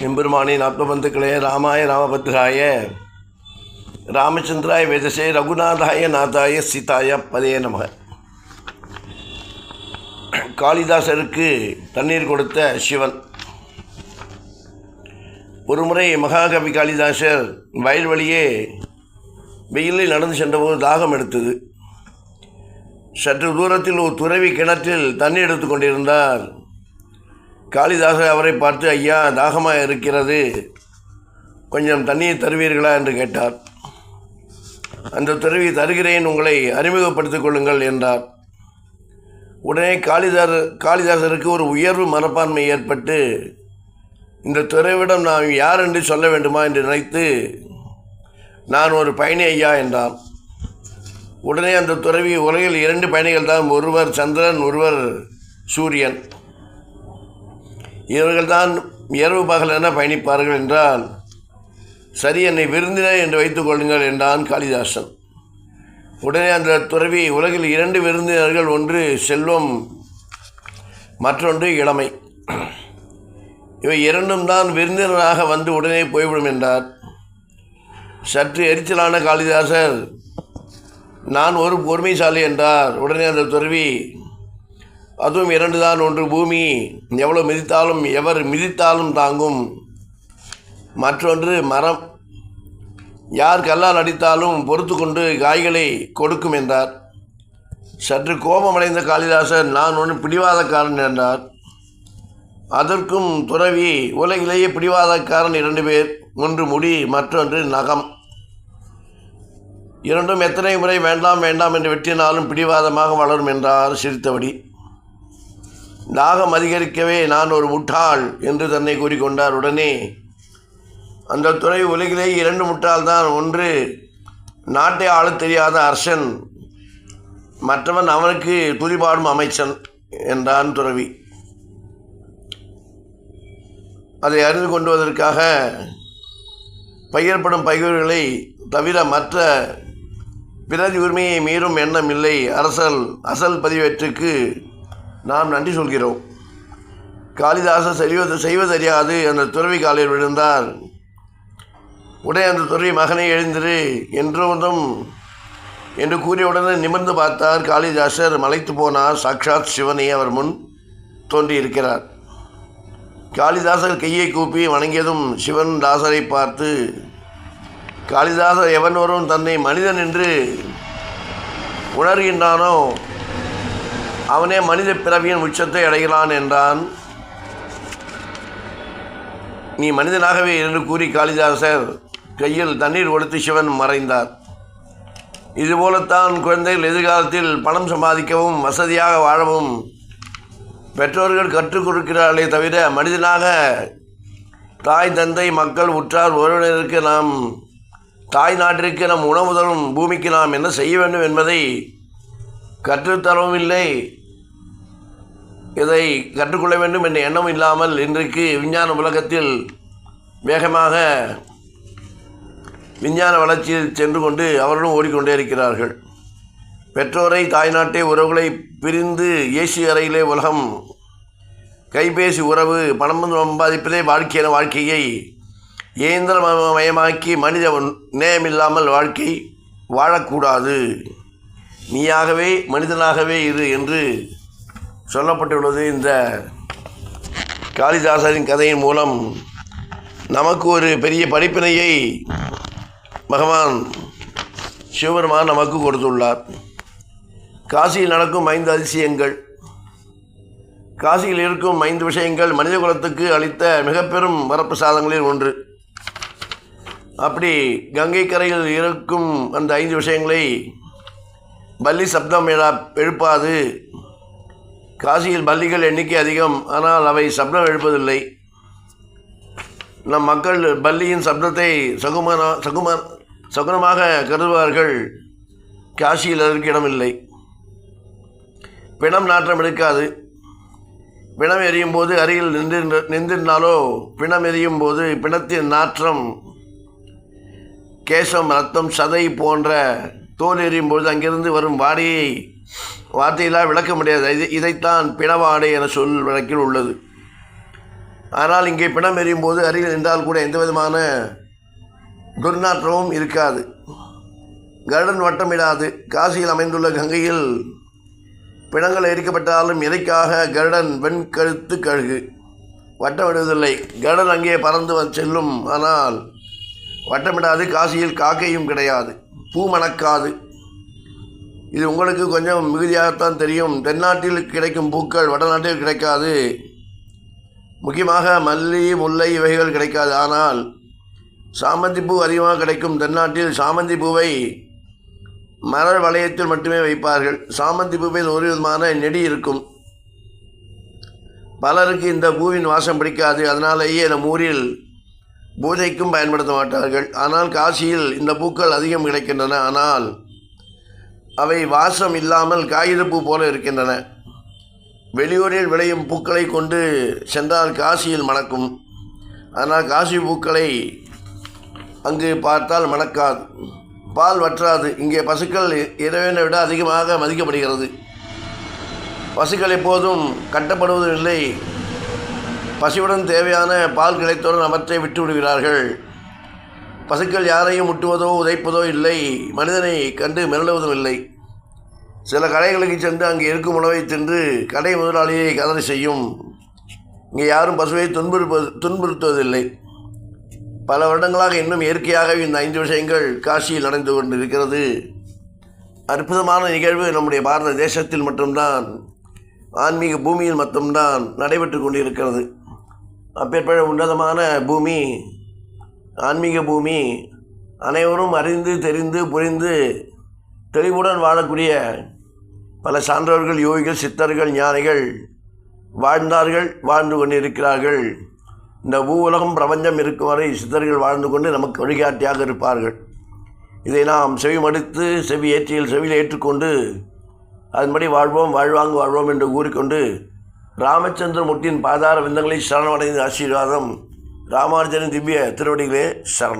எம்பெருமானின் ஆத்மபந்துக்களே ராமாய ராமபத்ராய ராமச்சந்திராய வேதசே ரகுநாதாய நாதாய சீதாய பதே நமக. காளிதாசருக்கு தண்ணீர் கொடுத்த சிவன். ஒருமுறை மகாகவி காளிதாசர் வயல்வெளியே வெயிலில் நடந்து சென்றபோது தாகம் எடுத்தது. சற்று தூரத்தில் ஒரு துறவி கிணற்றில் தண்ணி எடுத்து கொண்டிருந்தார். காளிதாசர் அவரை பார்த்து ஐயா தாகமாக இருக்கிறது. கொஞ்சம் தண்ணியை தருவீர்களா? என்று கேட்டார். அந்த துறவி தருகிறேன். உங்களை அறிமுகப்படுத்திக் கொள்ளுங்கள் என்றார். உடனே காளிதார் காளிதாசருக்கு ஒரு உயர்வு மனப்பான்மை ஏற்பட்டு இந்த துறவிடம் நாம் யார் என்று சொல்ல வேண்டுமா? என்று நினைத்து நான் ஒரு பயணி ஐயா என்றான் உடனே அந்த துறவி உலகில் இரண்டு பயணிகள் தான் ஒருவர் சந்திரன் ஒருவர் சூரியன். இவர்கள்தான் இரவு பகல் என பயணிப்பார்கள் என்றால் சரி என்னை விருந்தினர் என்று வைத்துக் கொள்ளுங்கள் என்றான் காளிதாசன். உடனே அந்த துறவி உலகில் இரண்டு விருந்தினர்கள் ஒன்று செல்வம் மற்றொன்று இளமை. இவை இரண்டும் தான் விருந்தினராக வந்து உடனே போய்விடும் என்றார். சற்று எரிச்சலான காளிதாசர் நான் ஒரு பொறுமைசாலி என்றார். உடனே அந்த துறவி அதுவும் இரண்டு தான் ஒன்று. பூமி எவ்வளோ மிதித்தாலும் எவர் மிதித்தாலும் தாங்கும். மற்றொன்று மரம். யார் கல்லால் அடித்தாலும் பொறுத்து கொண்டு காய்களை கொடுக்கும் என்றார். சற்று கோபமடைந்த காளிதாசர் நான் ஒன்று பிடிவாதக்காரன் என்றார். அதற்கும் துறவி உலகிலேயே பிடிவாதக்காரன் இரண்டு பேர். ஒன்று முடி மற்றொன்று நகம். இரண்டும் எத்தனை முறை வேண்டாம் வேண்டாம் என்று வெட்டினாலும் பிடிவாதமாக வளரும் என்றார் சிரித்தபடி. தாகம் அதிகரிக்கவே நான் ஒரு முட்டாள் என்று தன்னை கூறிக்கொண்டார். உடனே அந்த துறை உலகிலே இரண்டு முட்டாள் தான். ஒன்று நாட்டை ஆளத் தெரியாத அரசன். மற்றவன் அவனுக்கு துதிபாடும் அமைச்சன் என்றான் துறவி. அதை அறிந்து கொண்டுவதற்காக பயிர்ப்படும் பயிர்களை தவிர மற்ற பிறதி உரிமையை மீறும் எண்ணம் இல்லை. அரசல் அசல் பதிவேற்றுக்கு நாம் நன்றி சொல்கிறோம். காளிதாசர் செய்வது செய்வதறியாது அந்த துறவி காலில் விழுந்தார். உடனே அந்த துறவி மகனை எழுந்திரு என்றும் என்று கூறியவுடனே நிமிர்ந்து பார்த்தார் காளிதாசர். மலைத்து போனார். சாக்ஷாத் சிவனை அவர் முன் தோன்றியிருக்கிறார். காளிதாசர் கையை கூப்பி வணங்கியதும் சிவன் தாசரை பார்த்து காளிதாசர் எவன் வரும் தன்னை மனிதன் என்று உணர்கின்றானோ அவனே மனித பிறவியின் உச்சத்தை அடைகிறான் என்றான். நீ மனிதனாகவே என்று கூறி காளிதாசர் கையில் தண்ணீர் கொடுத்து சிவன் மறைந்தார். இதுபோலத்தான் குழந்தைகள் எதிர்காலத்தில் பணம் சம்பாதிக்கவும் வசதியாக வாழவும் பெற்றோர்கள் கற்றுக் கொடுக்கிறார்களே தவிர மனிதனாக தாய் தந்தை மக்கள் உற்றார் உறவினருக்கு நாம் தாய் நாட்டிற்கு நம் உணவு தரும் பூமிக்கு நாம் என்ன செய்ய வேண்டும் என்பதை கற்றுத்தரவும் இல்லை. இதை கற்றுக்கொள்ள வேண்டும் என்ற எண்ணம் இல்லாமல் இன்றைக்கு விஞ்ஞான உலகத்தில் வேகமாக விஞ்ஞான வளர்ச்சியில் சென்று கொண்டு அவர்களும் ஓடிக்கொண்டே இருக்கிறார்கள். பெற்றோரை தாய்நாட்டை உறவுகளை பிரிந்து ஏசி அறையிலே உலகம் கைபேசி உறவு பணம் சம்பாதிப்பதே வாழ்க்கையான வாழ்க்கையை இயந்திரமயமாக்கி மனித நேயமில்லாமல் வாழ்க்கை வாழக்கூடாது. நீயாகவே மனிதனாகவே இரு என்று சொல்லப்பட்டுள்ளது. இந்த காளிதாசரின் கதையின் மூலம் நமக்கு ஒரு பெரிய படிப்பினையை பகவான் சிவபெருமான் நமக்கு கொடுத்துள்ளார். காசியில் நடக்கும் ஐந்து அதிசயங்கள். காசியில் இருக்கும் ஐந்து விஷயங்கள் மனித குலத்துக்கு அளித்த மிக பெரும் வரப்பிரசாதங்களில் ஒன்று. அப்படி கங்கை கரையில் இருக்கும் அந்த ஐந்து விஷயங்களை பள்ளி சப்தம் எழா எழுப்பாது. காசியில் பள்ளிகள் எண்ணிக்கை அதிகம். ஆனால் அவை சப்தம் எழுப்பதில்லை. நம் மக்கள் பள்ளியின் சப்தத்தை சகுமன சகும சகுனமாக கருதுவார்கள். காசியில் அதற்கு இடமில்லை. பிணம் நாற்றம் எடுக்காது. பிணம் எரியும் போது அருகில் நின்று நின்றிருந்தாலோ பிணம் எரியும் போது பிணத்தின் நாற்றம் கேசம் ரத்தம் சதை போன்ற தோல் எறியும் பொழுது அங்கிருந்து வரும் வாடையை வார்த்தையெல்லாம் விளக்க முடியாது. இது இதைத்தான் பிணவாடை என சொல் வழக்கில் உள்ளது. ஆனால் இங்கே பிணம் எறியும் போது அருகில் நின்றால் கூட எந்த விதமான துர்நாற்றமும் இருக்காது. கருடன் வட்டமிடாது. காசியில் அமைந்துள்ள கங்கையில் பிணங்கள் எரிக்கப்பட்டாலும் இறைக்காக கருடன் வெண்கழுத்து கழுகு? வட்டமிடுவதில்லை கருடன் அங்கே பறந்து வந்து செல்லும். ஆனால் வட்டமிடாது. காசியில் காக்கையும் கிடையாது. பூ மணக்காது இது உங்களுக்கு கொஞ்சம் மிகுதியாகத்தான் தெரியும். தென்னாட்டில் கிடைக்கும் பூக்கள் வடநாட்டில் கிடைக்காது. முக்கியமாக மல்லி முல்லை இவைகள் கிடைக்காது. ஆனால் சாமந்தி பூ அதிகமாக கிடைக்கும் தென்னாட்டில் சாமந்தி பூவை மலர் வளையத்தில் மட்டுமே வைப்பார்கள். சாமந்தி பூவில் ஒரு விதமான நெடி இருக்கும். பலருக்கு இந்த பூவின் வாசம் பிடிக்காது. அதனாலேயே நம் ஊரில் பூஜைக்கும் பயன்படுத்த மாட்டார்கள். ஆனால் காசியில் இந்த பூக்கள் அதிகம் கிடைக்கின்றன. ஆனால் அவை வாசம் இல்லாமல் காகிதப்பூ போல இருக்கின்றன. வெளியூரில் விளையும் பூக்களை கொண்டு சென்றால் காசியில் மணக்கும். ஆனால் காசி பூக்களை அங்கு பார்த்தால் மணக்காது. பால் வற்றாது. இங்கே பசுக்கள் இறைவனை விட அதிகமாக மதிக்கப்படுகிறது. பசுக்கள் எப்போதும் கட்டப்படுவதும் இல்லை பசுவுடன் தேவையான பால் கிடைத்தவுடன் அவற்றை விட்டு விடுகிறார்கள் பசுக்கள் யாரையும் முட்டுவதோ உதைப்பதோ இல்லை. மனிதனை கண்டு மிரளுவதும் இல்லை. சில கடைகளுக்கு சென்று அங்கே இருக்கும் உணவை தின்று கடை முதலாளியை கதறி செய்யும். இங்கே யாரும் பசுவை துன்புறுப்பது துன்புறுத்துவதில்லை. பல வருடங்களாக இன்னும் இயற்கையாகவே இந்த ஐந்து விஷயங்கள் காசியில் நடந்து கொண்டிருக்கிறது. அற்புதமான நிகழ்வு நம்முடைய பாரத தேசத்தில் மட்டும்தான் ஆன்மீக பூமியில் மட்டும்தான் நடைபெற்று கொண்டிருக்கிறது. அப்பேற்பட்ட உன்னதமான பூமி ஆன்மீக பூமி அனைவரும் அறிந்து தெரிந்து புரிந்து தெளிவுடன் வாழக்கூடிய பல சான்றவர்கள் யோகிகள் சித்தர்கள் ஞானிகள் வாழ்ந்தார்கள் வாழ்ந்து கொண்டிருக்கிறார்கள். இந்த பூ உலகம் பிரபஞ்சம் இருக்கும் வரை சித்தர்கள் வாழ்ந்து கொண்டு நமக்கு வழிகாட்டியாக இருப்பார்கள். இதை நாம் செவி மடுத்து செவி ஏற்றியில் செவியில் ஏற்றுக்கொண்டு அதன்படி வாழ்வோம் வாழ்வாங்க வாழ்வோம் என்று கூறிக்கொண்டு ராமச்சந்திரமூர்த்தியின் பாதார விந்தங்களை சரணமடைந்த ஆசீர்வாதம் ராமானுஜனின் திவ்ய திருவடிகளே சரணம்.